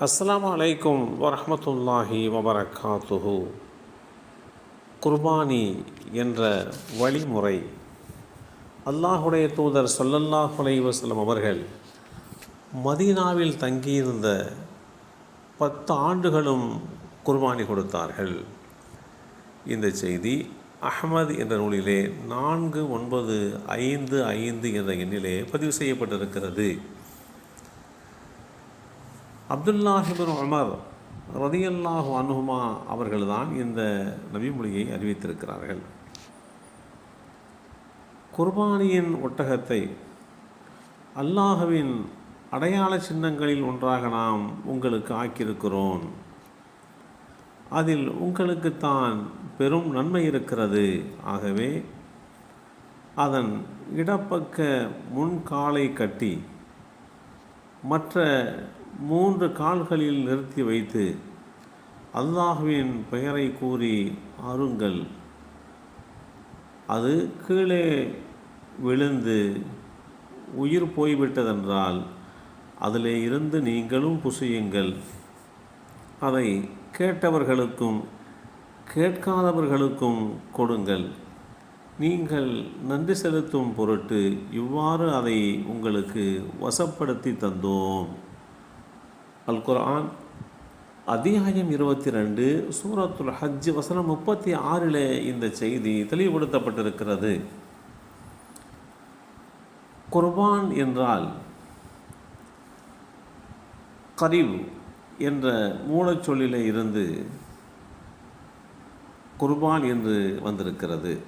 அஸ்ஸலாமு அலைக்கும் வரமத்துல்லாஹி வபரகாத்துஹு. குர்பானி என்ற வழிமுறை. அல்லாஹுடைய தூதர் சொல்லல்லாஹ் அலைஹி அவர்கள் மதீனாவில் தங்கியிருந்த பத்து ஆண்டுகளும் குர்பானி கொடுத்தார்கள். இந்த செய்தி அஹமது என்ற நூலிலே நான்கு ஒன்பது ஐந்து ஐந்து என்ற எண்ணிலே பதிவு செய்யப்பட்டிருக்கிறது. அப்துல்லாஹிபின் உமர் ரதியல்லாஹு அனுகுமா அவர்கள்தான் இந்த நபிமொழியை அறிவித்திருக்கிறார்கள். குர்பானியின் ஒட்டகத்தை அல்லாஹுவின் அடையாள சின்னங்களில் ஒன்றாக நாம் உங்களுக்கு ஆக்கியிருக்கிறோம். அதில் உங்களுக்குத்தான் பெரும் நன்மை இருக்கிறது. ஆகவே அதன் இடப்பக்க முன்காலை கட்டி மற்ற மூன்று கால்களில் நிறுத்தி வைத்து அல்லாஹுவின் பெயரை கூறி அருங்கள். அது கீழே விழுந்து உயிர் போய்விட்டதென்றால் அதிலே இருந்து நீங்களும் புசியுங்கள். அதை கேட்டவர்களுக்கும் கேட்காதவர்களுக்கும் கொடுங்கள். நீங்கள் நன்றி செலுத்தும் பொருட்டு இவ்வாறு அதை உங்களுக்கு வசப்படுத்தி தந்தோம். அல் குர்ஆன் அத்தியாயம் இருபத்தி ரெண்டு சூரத்துல் ஹஜ் வசனம் முப்பத்தி ஆறில் இந்த செய்தி தெளிவுபடுத்தப்பட்டிருக்கிறது. குர்பான் என்றால் கரீப் என்ற மூலச்சொல்லிலே இருந்து குர்பான் என்று வந்திருக்கிறது.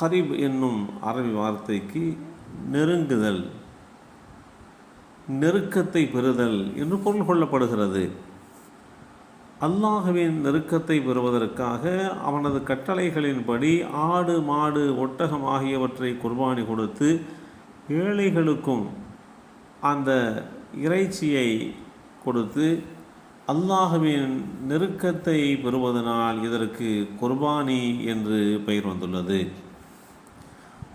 கரிப் என்னும் அரபி வார்த்தைக்கு நெருங்குதல் நெருக்கத்தை பெறுதல் என்று பொருள் கொள்ளப்படுகிறது. அல்லாஹுவின் நெருக்கத்தை பெறுவதற்காக அவனது கட்டளைகளின்படி ஆடு மாடு ஒட்டகம் ஆகியவற்றை குர்பானி கொடுத்து ஏழைகளுக்கும் அந்த இறைச்சியை கொடுத்து அல்லாஹுவின் நெருக்கத்தை பெறுவதனால் இதற்கு குர்பானி என்று பெயர் வந்துள்ளது.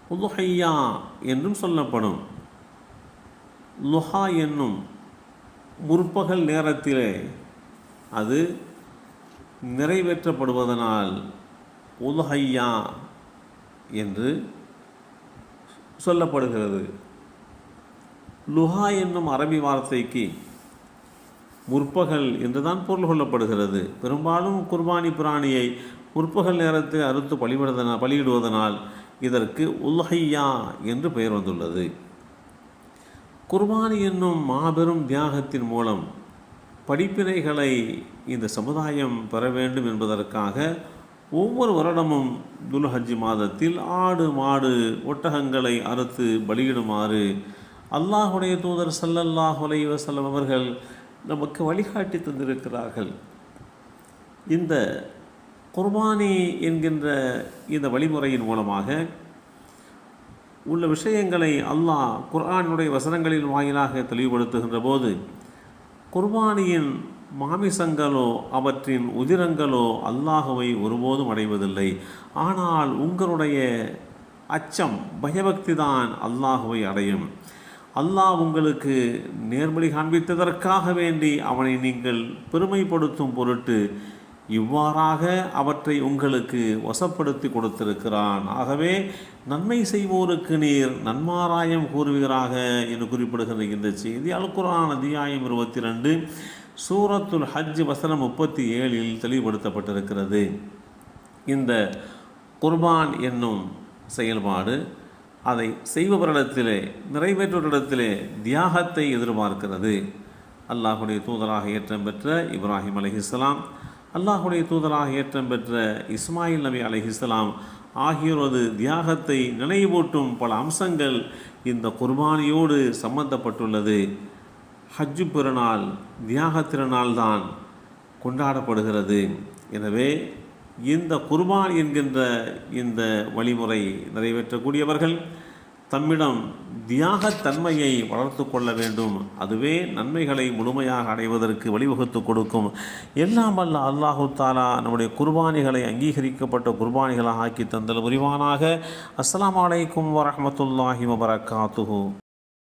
உலுஹையா என்றும் சொல்லப்படும். லுஹா என்னும் முற்பகல் நேரத்திலே அது நிறைவேற்றப்படுவதனால் உலுஹையா என்று சொல்லப்படுகிறது. லுஹா என்னும் அரபி வார்த்தைக்கு முற்பகல் என்றுதான் பொருள் கொள்ளப்படுகிறது. பெரும்பாலும் குர்பானி பிராணியை முற்பகல் நேரத்தில் அறுத்து பலிவிடுவதனால் பலியிடுவதனால் இதற்கு உல்ஹையா என்று பெயர் வந்துள்ளது. குர்பானி என்னும் மாபெரும் தியாகத்தின் மூலம் படிப்பினைகளை இந்த சமுதாயம் பெற வேண்டும் என்பதற்காக ஒவ்வொரு வருடமும் துல்ஹஜ் மாதத்தில் ஆடு மாடு ஒட்டகங்களை அறுத்து பலியிடுமாறு அல்லாஹுடைய தூதர் சல்லல்லாஹ் அலை வசல்லம் அவர்கள் நமக்கு வழிகாட்டி தந்திருக்கிறார்கள். இந்த குர்பானி என்கின்ற இந்த வழிமுறையின் மூலமாக உள்ள விஷயங்களை அல்லாஹ் குர்ஆனுடைய வசனங்களின் வாயிலாக தெளிவுபடுத்துகின்ற போது குர்பானியின் மாமிசங்களோ அவற்றின் உதிரங்களோ அல்லாஹுவை ஒருபோதும் அடைவதில்லை. ஆனால் உங்களுடைய அச்சம் பயபக்தி தான் அல்லாஹுவை அடையும். அல்லாஹ் உங்களுக்கு நேர்மொழி காண்பித்ததற்காக வேண்டி அவனை நீங்கள் பெருமைப்படுத்தும் பொருட்டு இவ்வாறாக அவற்றை உங்களுக்கு வசப்படுத்தி கொடுத்திருக்கிறான். ஆகவே நன்மை செய்வோருக்கு நீர் நன்மாராயம் கூறுவீராக என்று குறிப்பிடுகிற இந்த செய்தி. அல் அத்தியாயம் இருபத்தி ரெண்டு சூரத்துல் ஹஜ் வசனம் முப்பத்தி ஏழில் தெளிவுபடுத்தப்பட்டிருக்கிறது. இந்த குர்பான் என்னும் செயல்பாடு அதை செய்பவரிடத்திலே நிறைவேற்றுவரிடத்திலே தியாகத்தை எதிர்பார்க்கிறது. அல்லாஹுடைய தூதராக ஏற்றம் பெற்ற இப்ராஹிம் அலஹிஸ்லாம் அல்லாஹுடைய தூதராக ஏற்றம் பெற்ற இஸ்மாயில் நபி அலிஹிஸ்லாம் ஆகியோரது தியாகத்தை நினைவூட்டும் பல அம்சங்கள் இந்த குர்பானியோடு சம்பந்தப்பட்டுள்ளது. ஹஜ்ஜு பெருநாள் தியாக திருநாள் தான் கொண்டாடப்படுகிறது. எனவே இந்த குர்பான் என்கின்ற இந்த வழிமுறை நிறைவேற்றக்கூடியவர்கள் தம்மிடம் தியாகத்தன்மையை வளர்த்து கொள்ள வேண்டும். அதுவே நன்மைகளை முழுமையாக அடைவதற்கு வழிவகுத்து கொடுக்கும். எல்லாம் அல்ல அல்லாஹு தாலா நம்முடைய குர்பானிகளை அங்கீகரிக்கப்பட்ட குர்பானிகளாக ஆக்கி தந்தல் புரிவானாக. அஸ்லாம் அலைக்கும் வரமத்துல்லாஹி வபரகாத்துஹூ.